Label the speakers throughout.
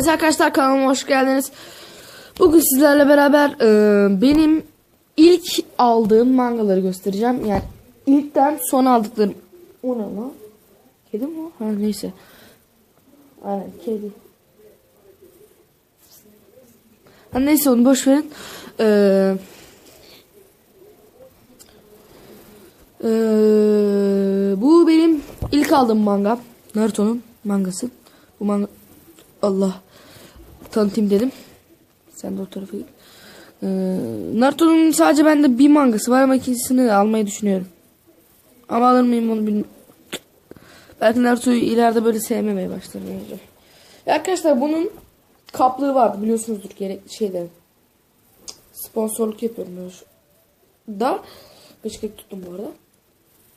Speaker 1: Evet arkadaşlar kanalıma hoş geldiniz. Bugün sizlerle beraber e, benim ilk aldığım mangaları göstereceğim. Yani ilkten son aldıklarım. O ne lan? Kedi mi o? Ha neyse. Aynen kedi. Ha, neyse onu boş verin. Ee, bu benim ilk aldığım manga. Naruto'nun mangası. Bu manga Allah tanıtayım dedim. Sen de o tarafa git. Ee, Naruto'nun sadece bende bir mangası var ama ikincisini de almayı düşünüyorum. Ama alır mıyım onu bilmiyorum. Belki Naruto'yu ileride böyle sevmemeye başlarım. Ya arkadaşlar bunun kaplığı vardı biliyorsunuzdur gerekli şeylerin. Sponsorluk yapıyorum. Da Gıçkık tuttum bu arada.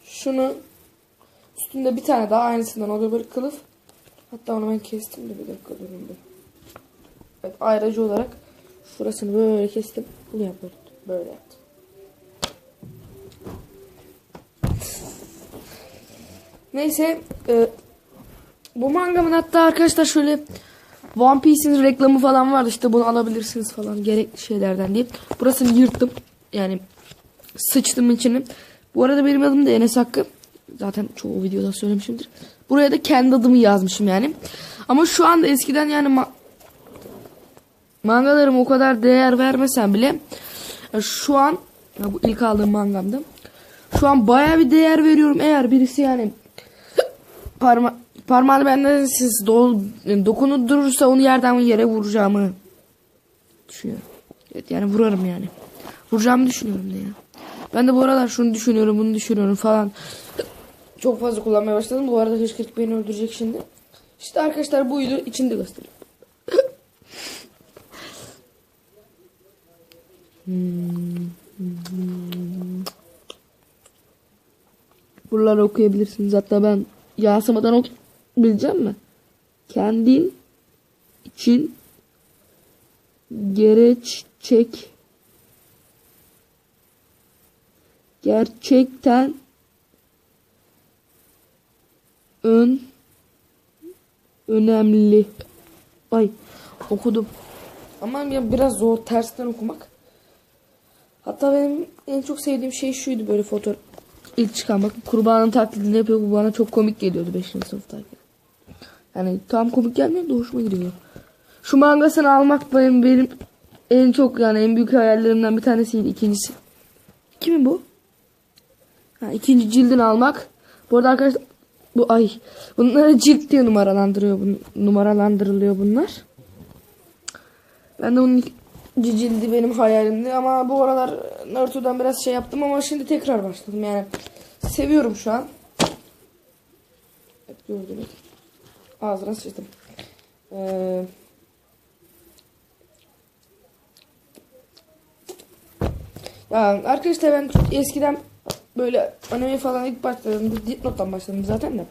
Speaker 1: Şunu üstünde bir tane daha aynısından oluyor böyle kılıf. Hatta onu ben kestim de bir dakika durun bir. Evet ayrıcı olarak şurasını böyle kestim. Bunu yapıyorum. Böyle yaptım. Neyse e, bu mangamın hatta arkadaşlar şöyle One Piece'in reklamı falan vardı işte bunu alabilirsiniz falan gerekli şeylerden diye. Burasını yırttım. Yani sıçtım içine. Bu arada benim adım da Enes Hakkı. Zaten çoğu videoda söylemişimdir. Buraya da kendi adımı yazmışım yani. Ama şu anda eskiden yani ma mangalarım o kadar değer vermesem bile şu an ya bu ilk aldığım mangamda. Şu an baya bir değer veriyorum. Eğer birisi yani parma parmağını benden siz do dokunup durursa onu yerden yere vuracağımı düşünüyorum. Evet yani vurarım yani. Vuracağımı düşünüyorum ya. Ben de bu aralar şunu düşünüyorum bunu düşünüyorum falan. Çok fazla kullanmaya başladım. Bu arada hışkırık beni öldürecek şimdi. İşte arkadaşlar buydu. İçinde göstereyim. Buraları okuyabilirsiniz. Hatta ben yasamadan okuyabileceğim mi? Kendin için gereç çek gerçekten önemli. Ay okudum. Ama biraz zor tersten okumak. Hatta benim en çok sevdiğim şey şuydu böyle fotoğraf. İlk çıkan bakın kurbanın taklidini yapıyor. Bu bana çok komik geliyordu 5. sınıftayken. Yani tam komik gelmiyor da hoşuma gidiyor. Şu mangasını almak benim benim en çok yani en büyük hayallerimden bir tanesiydi. İkincisi. Kimin bu? Ha, ikinci cildini almak. Bu arada arkadaşlar bu ay bunları cilt diye numaralandırıyor numaralandırılıyor bunlar. Ben de onun cildi benim hayalimdi ama bu aralar Naruto'dan biraz şey yaptım ama şimdi tekrar başladım yani. Seviyorum şu an. Evet gördünüz. Ağzına sıçtım. Ee, ya arkadaşlar ben eskiden böyle anime falan ilk başladığımda Dipnot'tan başladım zaten de.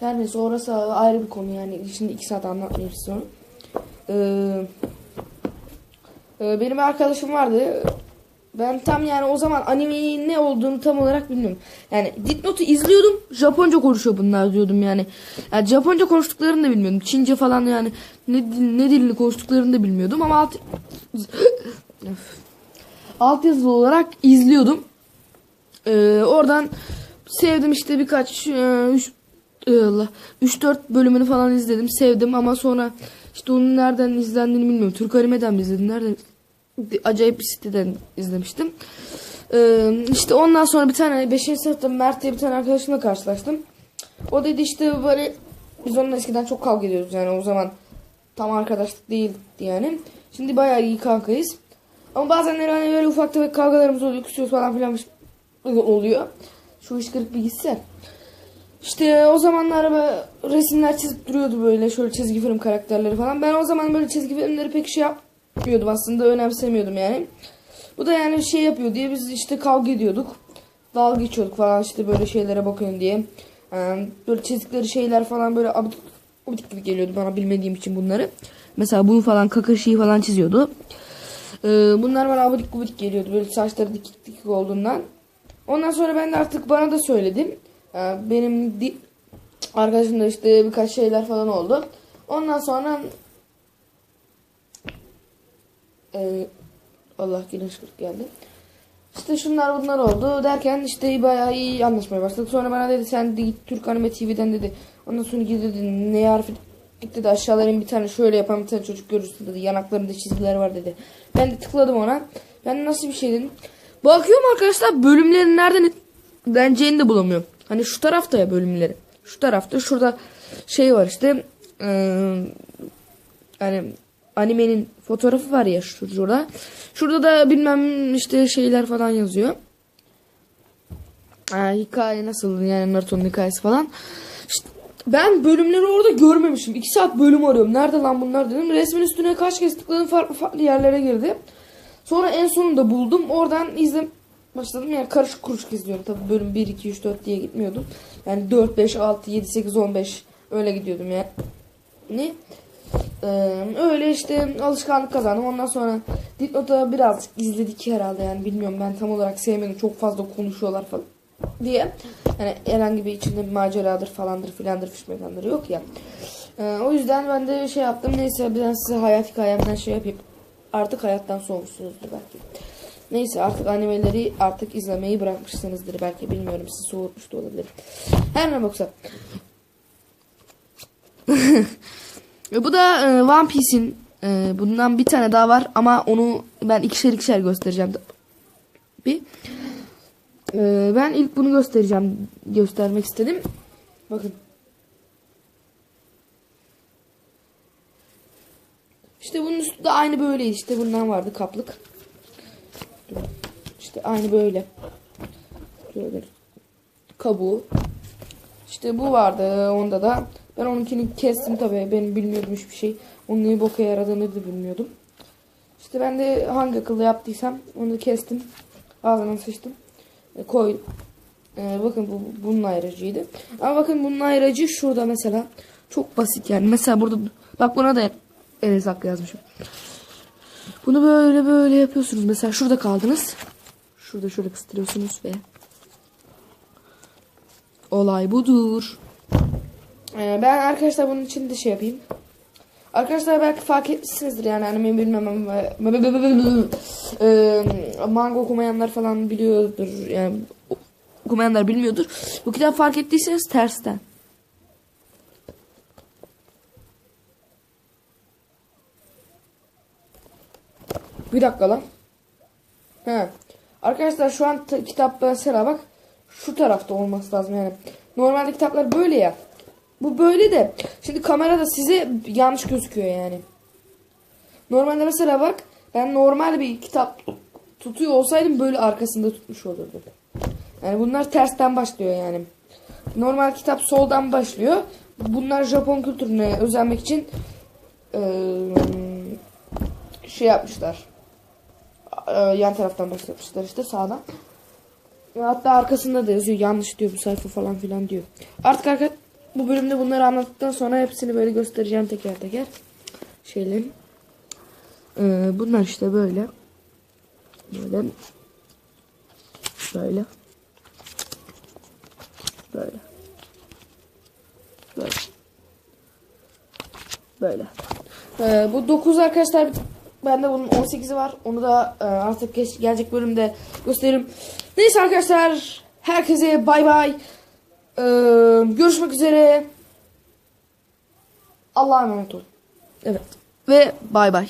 Speaker 1: Her neyse orası ayrı bir konu yani. Şimdi iki saat anlatmayayım size onu. Ee, e, benim arkadaşım vardı. Ben tam yani o zaman animenin ne olduğunu tam olarak bilmiyorum. Yani Dipnot'u izliyordum. Japonca konuşuyor bunlar diyordum yani. yani Japonca konuştuklarını da bilmiyordum. Çince falan yani ne, ne dilini konuştuklarını da bilmiyordum ama alt alt yazılı olarak izliyordum. Ee, oradan sevdim işte birkaç 3 Allah 3-4 bölümünü falan izledim. Sevdim ama sonra işte onun nereden izlendiğini bilmiyorum. Türk Anime'den mi izledim? Nereden? Acayip bir siteden izlemiştim. Ee, işte ondan sonra bir tane 5. sınıfta Mert diye bir tane arkadaşımla karşılaştım. O dedi işte böyle biz onunla eskiden çok kavga ediyoruz yani o zaman tam arkadaşlık değildi yani. Şimdi bayağı iyi kankayız. Ama bazen hani böyle ufak tefek kavgalarımız oluyor, küsüyoruz falan filan oluyor. Şu hışkırık bir gitse. İşte o zamanlar böyle resimler çizip duruyordu böyle şöyle çizgi film karakterleri falan. Ben o zaman böyle çizgi filmleri pek şey yapmıyordum aslında önemsemiyordum yani. Bu da yani şey yapıyor diye biz işte kavga ediyorduk. Dalga geçiyorduk falan işte böyle şeylere bakıyorum diye. Yani böyle çizdikleri şeyler falan böyle abidik, abidik gibi geliyordu bana bilmediğim için bunları. Mesela bunu falan kakaşıyı falan çiziyordu. Ee, bunlar bana abidik gubidik geliyordu böyle saçları dikik dikik olduğundan. Ondan sonra ben de artık bana da söyledim. Benim arkadaşımda işte birkaç şeyler falan oldu. Ondan sonra Ee, Allah güneş kırık geldi. İşte şunlar bunlar oldu derken işte bayağı iyi anlaşmaya başladık. Sonra bana dedi sen de git Türk Anime TV'den dedi. Ondan sonra git dedi ne harfi git dedi aşağıların bir tane şöyle yapan bir tane çocuk görürsün dedi. Yanaklarında çizgiler var dedi. Ben de tıkladım ona. Ben de nasıl bir şey dedim. Bakıyorum arkadaşlar bölümlerin nereden deneceğini de bulamıyorum. Hani şu tarafta ya bölümleri. Şu tarafta şurada şey var işte. Eee hani animenin fotoğrafı var ya şurada. Şurada da bilmem işte şeyler falan yazıyor. Ha, hikaye nasıl yani Naruto'nun hikayesi falan. İşte ben bölümleri orada görmemişim. 2 saat bölüm arıyorum. Nerede lan bunlar dedim. Resmin üstüne kaç kez tıkladım farklı farklı yerlere girdi. Sonra en sonunda buldum. Oradan izle başladım. Yani karışık kuruşuk izliyorum. Tabii bölüm 1, 2, 3, 4 diye gitmiyordum. Yani 4, 5, 6, 7, 8, 15 öyle gidiyordum yani. Ne? Ee, öyle işte alışkanlık kazandım. Ondan sonra Dipnot'a biraz izledik herhalde yani bilmiyorum ben tam olarak sevmedim. Çok fazla konuşuyorlar falan diye. Yani herhangi bir içinde bir maceradır falandır filandır fişmekandır yok ya. Ee, o yüzden ben de şey yaptım. Neyse ben size hayat hikayemden şey yapayım. Artık hayattan soğumuşsunuzdur belki. Neyse artık animeleri artık izlemeyi bırakmışsınızdır belki bilmiyorum sizi soğutmuş da olabilir. Her ne baksa. Bu da e, One Piece'in e, bundan bir tane daha var ama onu ben ikişer ikişer göstereceğim. Bir e, ben ilk bunu göstereceğim göstermek istedim. Bakın. İşte bunun üstü de aynı böyle işte bundan vardı kaplık. İşte aynı böyle. Şöyle kabuğu. İşte bu vardı onda da. Ben onunkini kestim tabii. Benim bilmiyordum hiçbir şey. Onun ne boka yaradığını da bilmiyordum. İşte ben de hangi akıllı yaptıysam onu kestim. Ağzına sıçtım. E, koydum. E, bakın bu bunun ayrıcıydı. Ama bakın bunun ayrıcı şurada mesela. Çok basit yani. Mesela burada bak buna da Enes Hakkı yazmışım. Bunu böyle böyle yapıyorsunuz. Mesela şurada kaldınız. Şurada şöyle kıstırıyorsunuz ve olay budur. Ee, ben arkadaşlar bunun için de şey yapayım. Arkadaşlar belki fark etmişsinizdir yani anime bilmem ama e, manga okumayanlar falan biliyordur yani okumayanlar bilmiyordur. Bu kitap fark ettiyseniz tersten. Bir dakika lan. He. Arkadaşlar şu an t- kitap mesela bak şu tarafta olması lazım yani. Normalde kitaplar böyle ya. Bu böyle de şimdi kamerada size yanlış gözüküyor yani. Normalde mesela bak ben normal bir kitap tutuyor olsaydım böyle arkasında tutmuş olurdum. Yani bunlar tersten başlıyor yani. Normal kitap soldan başlıyor. Bunlar Japon kültürüne özenmek için eee, şey yapmışlar. Eee, yan taraftan başlamışlar işte sağdan. Ve Hatta arkasında da yazıyor yanlış diyor bu sayfa falan filan diyor. Artık arka, bu bölümde bunları anlattıktan sonra hepsini böyle göstereceğim teker teker. Şeylerin. Ee, bunlar işte böyle. Böyle. Böyle. Böyle. Böyle. Böyle. Ee, bu 9 arkadaşlar bende bunun 18'i var. Onu da e, artık gelecek bölümde gösteririm. Neyse arkadaşlar herkese bay bay. Ee, görüşmek üzere. Allah'a emanet olun. Evet. Ve bay bay.